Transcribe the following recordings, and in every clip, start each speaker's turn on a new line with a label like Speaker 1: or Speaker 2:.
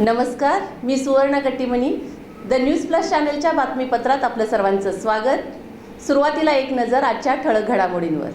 Speaker 1: नमस्कार मी Suvarna Kattimani. The news plus चॅनलच्या बातमीपत्रात आपलं सर्वांचं स्वागत. सुरुवातीला एक नजर आजच्या ठळक घडामोडींवर.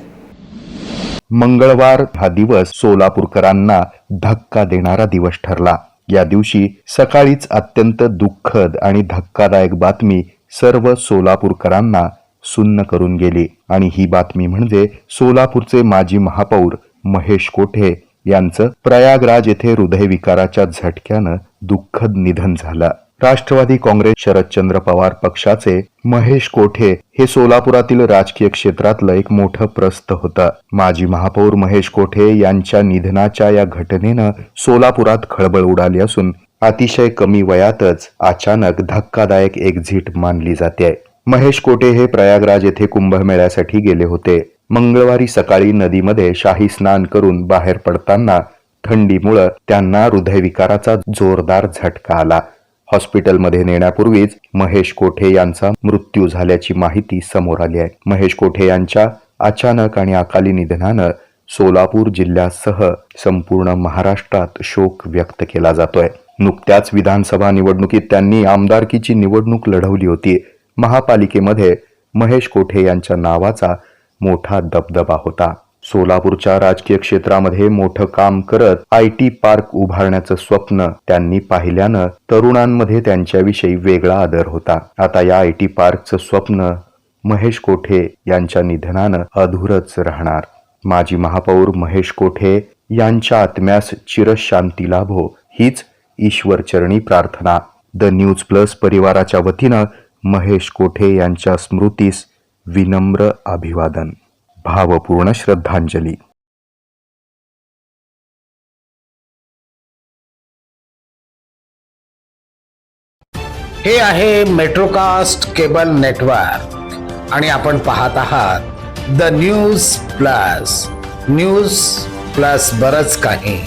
Speaker 2: मंगळवार हा दिवस सोलापूरकरांना धक्का देणारा दिवस ठरला. या दिवशी सकाळीच अत्यंत दुःखद आणि धक्कादायक बातमी सर्व सोलापूरकरांना सुन्न करून गेली. आणि ही बातमी म्हणजे सोलापूरचे माजी महापौर महेश कोठे यांचं प्रयागराज येथे हृदयविकाराच्या झटक्यानं दुःखद निधन झालं. राष्ट्रवादी काँग्रेस शरदचंद्र पवार पक्षाचे महेश कोठे हे सोलापुरातील राजकीय क्षेत्रातलं एक मोठं प्रस्थ होतं. माजी महापौर महेश कोठे यांच्या निधनाच्या या घटनेनं सोलापुरात खळबळ उडाली असून अतिशय कमी वयातच अचानक धक्कादायक एक्झिट मानली जाते. महेश कोठे हे प्रयागराज येथे कुंभमेळ्यासाठी गेले होते. मंगळवारी सकाळी नदीमध्ये शाही स्नान करून बाहेर पडताना थंडीमुळं त्यांना हृदयविकाराचा जोरदार झटका आला. हॉस्पिटलमध्ये नेण्यापूर्वीच महेश कोठे यांचा मृत्यू झाल्याची माहिती समोर आली आहे. महेश कोठे यांच्या अचानक आणि अकाली निधनानं सोलापूर जिल्ह्यासह संपूर्ण महाराष्ट्रात शोक व्यक्त केला जातोय. नुकत्याच विधानसभा निवडणुकीत त्यांनी आमदारकीची निवडणूक लढवली होती. महापालिकेमध्ये महेश कोठे यांच्या नावाचा मोठा दबदबा होता. सोलापूरच्या राजकीय क्षेत्रामध्ये मोठं काम करत आय टी पार्क उभारण्याचं स्वप्न त्यांनी पाहिल्यानं तरुणांमध्ये त्यांच्याविषयी वेगळा आदर होता. आता या आय टी पार्कचं स्वप्न महेश कोठे यांच्या निधनानं अधुरच राहणार. माजी महापौर महेश कोठे यांच्या आत्म्यास चिरशांती लाभो हीच ईश्वरचरणी प्रार्थना. द न्यूज प्लस परिवाराच्या वतीनं महेश कोठे यांच्या स्मृतीस विनम्र अभिवादन भावपूर्ण श्रद्धांजली.
Speaker 3: हे आहे मेट्रोकास्ट केबल नेटवर्क आणि आपण पाहत आहात the news plus news plus बरच काही.